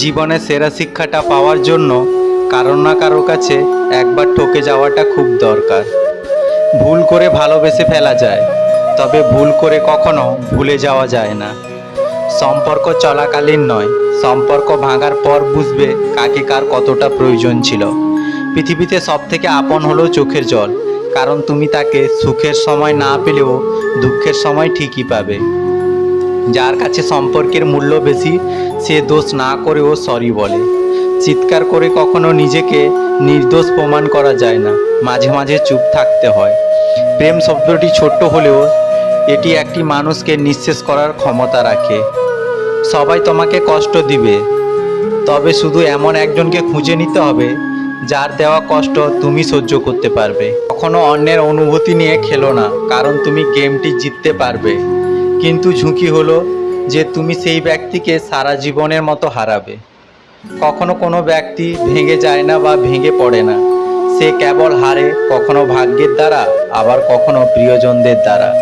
জীবনে সেরা শিক্ষাটা পাওয়ার জন্য কারও না কারও কাছে একবার ঠকে যাওয়াটা খুব দরকার। ভুল করে ভালোবেসে ফেলা যায়, তবে ভুল করে কখনো ভুলে যাওয়া যায় না। সম্পর্ক চলাকালীন নয়, সম্পর্ক ভাঙার পর বুঝবে কাকে কার কতটা প্রয়োজন ছিল। পৃথিবীতে সব থেকে আপন হলো চোখের জল কারণ তুমি তাকে সুখের সময় না পেলেও দুঃখের সময় ঠিকই পাবে। যার কাছে সম্পর্কের মূল্য বেশি, সে দোষ না করেও সরি বলে। চিৎকার করে কখনো নিজেকে নির্দোষ প্রমাণ করা যায় না, মাঝে মাঝে চুপ থাকতে হয়। প্রেম শব্দটি ছোট্ট হলেও এটি একটি মানুষকে নিঃশেষ করার ক্ষমতা রাখে। সবাই তোমাকে কষ্ট দিবে, তবে শুধু এমন একজনকে খুঁজে নিতে হবে যার দেওয়া কষ্ট তুমি সহ্য করতে পারবে। কখনো অন্যের অনুভূতি নিয়ে খেলো না, কারণ তুমি গেমটি জিততে পারবে। কিন্তু ঝুঁকি হলো যে তুমি সেই ব্যক্তিকে সারা জীবনের মতো হারাবে। কখনো কোনো ব্যক্তি ভেঙে যায় না বা ভেঙে পড়ে না। সে কেবল হারে কখনো ভাগ্যের দ্বারা, আবার কখনো প্রিয়জনদের দ্বারা।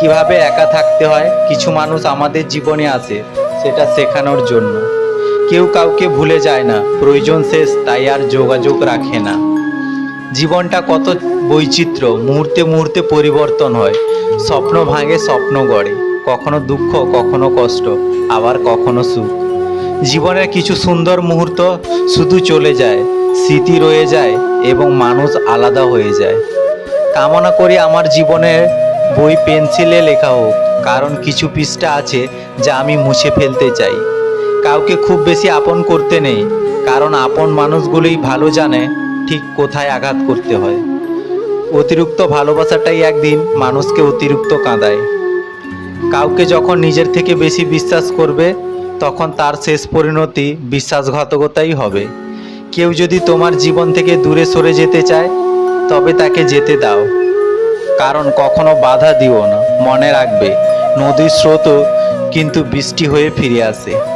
কীভাবে একা থাকতে হয়? কিছু মানুষ আমাদের জীবনে আসে, সেটা শেখানোর জন্য। কেউ কাউকে ভুলে যায় না, প্রয়োজন শেষ, তাই আর যোগাযোগ রাখে না। জীবনটা কত বৈচিত্র্য, মুহূর্তে মুহূর্তে পরিবর্তন হয়, স্বপ্ন ভাঙে স্বপ্ন গড়ে, কখনো দুঃখ, কখনো কষ্ট, আবার কখনো সুখ। জীবনের কিছু সুন্দর মুহূর্ত শুধু চলে যায়, স্মৃতি রয়ে যায় এবং মানুষ আলাদা হয়ে যায়। কামনা করি আমার জীবনের বই পেন্সিলে লেখা হোক, কারণ কিছু পৃষ্ঠা আছে যা আমি মুছে ফেলতে চাই। কাউকে খুব বেশি আপন করতে নেই, কারণ আপন মানুষগুলোই ভালো জানে ঠিক কোথায় আঘাত করতে হয়। অতিরিক্ত ভালোবাসাটাই একদিন মানুষকে অতিরিক্ত কাঁদায়। কাউকে যখন নিজের থেকে বেশি বিশ্বাস করবে, তখন তার শেষ পরিণতি বিশ্বাসঘাতকতাই হবে। কেউ যদি তোমার জীবন থেকে দূরে সরে যেতে চায়, তবে তাকে যেতে দাও। কারণ কখনো বাধা দিও না, মনে রাখবে, নদীর স্রোতও কিন্তু বৃষ্টি হয়ে ফিরে আসে।